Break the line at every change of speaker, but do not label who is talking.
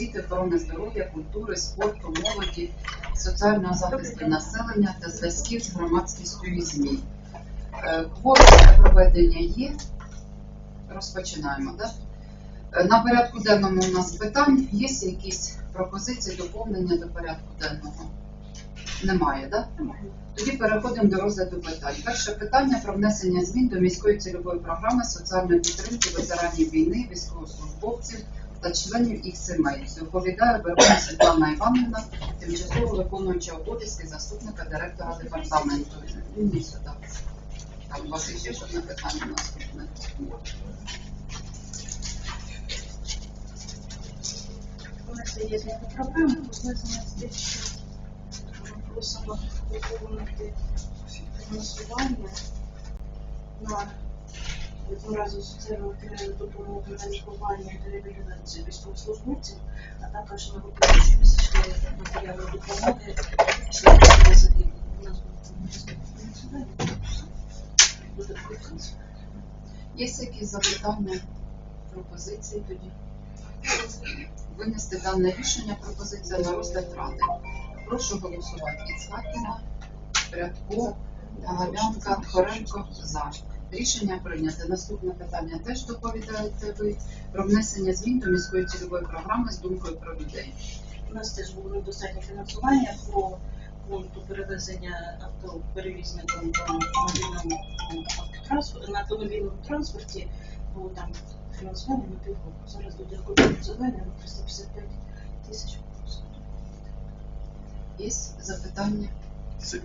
освіти, охорони здоров'я, культури, спорту, молоді, соціального захисту населення та зв'язків з громадськістю і ЗМІ. Кворум для проведення є. Розпочинаємо, так? Е, На порядку денному у нас питань. Є якісь пропозиції, доповнення до порядку денного? Немає, так? Тоді переходимо до розгляду питань. Перше питання про внесення змін до міської цільової програми соціальної підтримки ветеранів війни, військовослужбовців та членів їх сімей. Доповідає Берегова Світлана Іванівна, тимчасово виконуюча обов'язки заступника директора департаменту. Сюди. Там у вас ще одне питання наступне.
Просимо виконувати фінансування на одноразову соціальну матеріальну допомогу на лікування та реабілітацію військовослужбовців, а також на виконання місячної матеріальної допомоги буде фінансування.
Є якісь запитання, пропозиції тоді? Винести дане рішення пропозиція на розгляд ради. Прошу голосувати. Іцхакіна, Рядко, Галянка, Хоренко за. Рішення прийнято. Наступне питання теж доповідаєте ви про внесення змін до міської цільової програми з думкою про людей.
У нас теж було недостатнє фінансування по пункту перевезення автоперевізником по мобільному автотранспорту, на автомобільному транспорті, бо там фінансування на півроку. Зараз буде купити зелені на 355 тисяч.
Є запитання?
Це